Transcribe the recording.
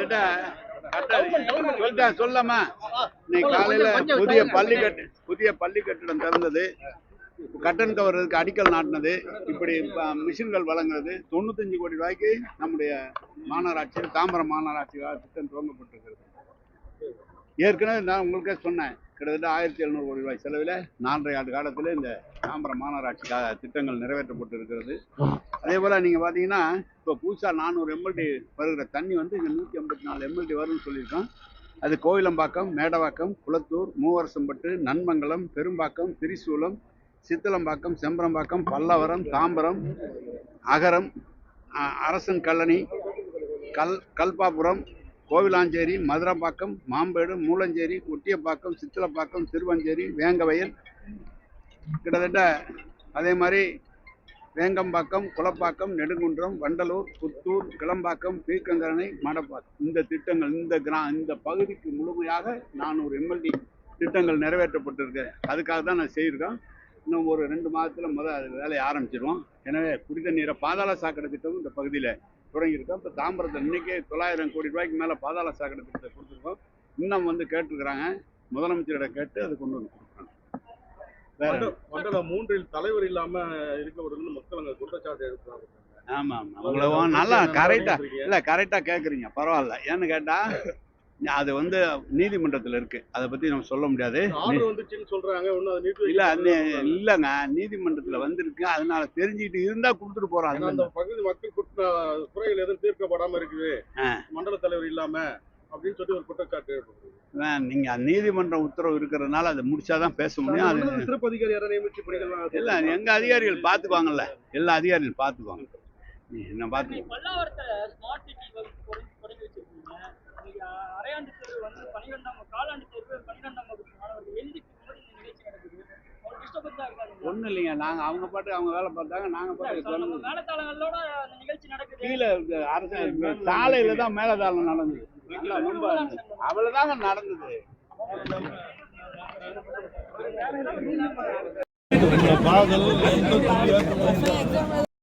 கிட்டத்தட்ட கட்ட- சொல்லிட்டேன் சொல்லாமா? இன்னைக்கு காலையில புதிய பள்ளி கட்டு புதிய பள்ளி கட்டிடம் திறந்தது. கட்டன் கவர்றதுக்கு அடிக்கல் நாட்டினது. இப்படி மிஷின்கள் வழங்குறது. தொண்ணூத்தஞ்சு கோடி ரூபாய்க்கு நம்முடைய மாநகராட்சியில் தாம்பரம் மாநகராட்சிக்காக திட்டம் துவங்கப்பட்டிருக்கிறது. ஏற்கனவே நான் உங்களுக்கே சொன்னேன். கிட்டத்தட்ட ஆயிரத்தி எழுநூறு கோடி ரூபாய் செலவில் நான்கரை ஆண்டு காலத்தில் இந்த தாம்பரம் மாநகராட்சிக்காக திட்டங்கள் நிறைவேற்றப்பட்டு இருக்கிறது அதே போல் நீங்கள் பார்த்தீங்கன்னா இப்போ புதுசாக நானூறு எம்எல்டி வருகிற தண்ணி வந்து இங்கே நூற்றி ஐம்பத்தி நாலு எம்எல்டி வரும்னு சொல்லியிருக்கோம். அது கோயிலம்பாக்கம் மேடவாக்கம் குளத்தூர் மூவரசம்பட்டு நன்மங்கலம் பெரும்பாக்கம் திரிசூலம் சித்தலம்பாக்கம் செம்பரம்பாக்கம் பல்லவரம் தாம்பரம் அகரம் அரசன் கல்லணி கல் கல்பாபுரம் கோவிலாஞ்சேரி மதுரம்பாக்கம் மாம்பேடு மூலஞ்சேரி ஒட்டியப்பாக்கம் சித்தலப்பாக்கம் திருவஞ்சேரி வேங்கவயல் கிட்டத்தட்ட அதே மாதிரி வேங்கம்பாக்கம் குளப்பாக்கம் நெடுங்குன்றம் வண்டலூர் புத்தூர் கிளம்பாக்கம் பீர்க்கங்கரணை மடப்பாக்கம். இந்த திட்டங்கள் இந்த கிரா இந்த பகுதிக்கு முழுமையாக நான் ஒரு எம்எல்டி திட்டங்கள் நிறைவேற்றப்பட்டிருக்கு அதுக்காக தான் நான் செய்திருக்கேன். இன்னும் ஒரு ரெண்டு மாதத்தில் முதல் அது வேலையை ஆரம்பிச்சிடுவோம் எனவே குடித நீரை பாதாள சாக்கடை திட்டமும் இந்த பகுதியில் தொடங்கியிருக்கோம். இப்போ தாம்பரத்தில் இன்னைக்கே தொள்ளாயிரம் கோடி ரூபாய்க்கு மேலே பாதாள சாக்கடை திட்டத்தை கொடுத்துருக்கோம். இன்னும் வந்து கேட்டிருக்கிறாங்க. முதலமைச்சரிட கேட்டு அது கொண்டு வந்து கொடுக்குறாங்க வேற மண்டல- மூன்றில் தலைவர் இல்லாம இருக்கப்படுதுன்னு மக்கள் அங்க குற்றச்சாட்டு எழுப்புறாங்க ஆமா ஆமா உங்களை நல்லா கரெக்டா இல்ல கரெக்டா கேக்குறீங்க. பரவாயில்ல. ஏன்னு கேட்டா அது வந்து நீதிமன்றத்துல இருக்கு. அதை பத்தி நம்ம சொல்ல முடியாது. ஆர்டர் வந்துச்சுன்னு சொல்றாங்க. ஒன்னும் அதை நிறுத்தி இல்ல இல்லங்க. நீதிமன்றத்துல வந்திருக்கு. அதனால தெரிஞ்சுக்கிட்டு இருந்தா கொடுத்துட்டு அது அந்த பகுதி மக்கள் குற்ற குறைகள் எதுவும் தீர்க்கப்படாம இருக்குது. மண்டல தலைவர் இல்லாம அப்படின்னு சொல்லி ஒரு குற்றச்சாட்டு நீங்க நீதிமன்ற உத்தரவு இருக்கிறதுனால அதை முடிச்சாதான் பேச முடியும். அது சிறப்பு அதிகாரி யாரை நியமிச்சு இல்ல எங்க அதிகாரிகள் பாத்துக்குவாங்கல்ல. எல்லா அதிகாரிகள் பாத்துக்குவாங்க. நீ என்ன பாத்து ஒண்ணும் இல்லைங்க. நாங்க அவங்க பாட்டு அவங்க வேலை பார்த்தாங்க நாங்க பாட்டு கீழே அரசு சாலையில தான் மேலதாளம் நடந்தது. ரொம்ப அவ்வளவுதாங்க நடந்தது. பாதல்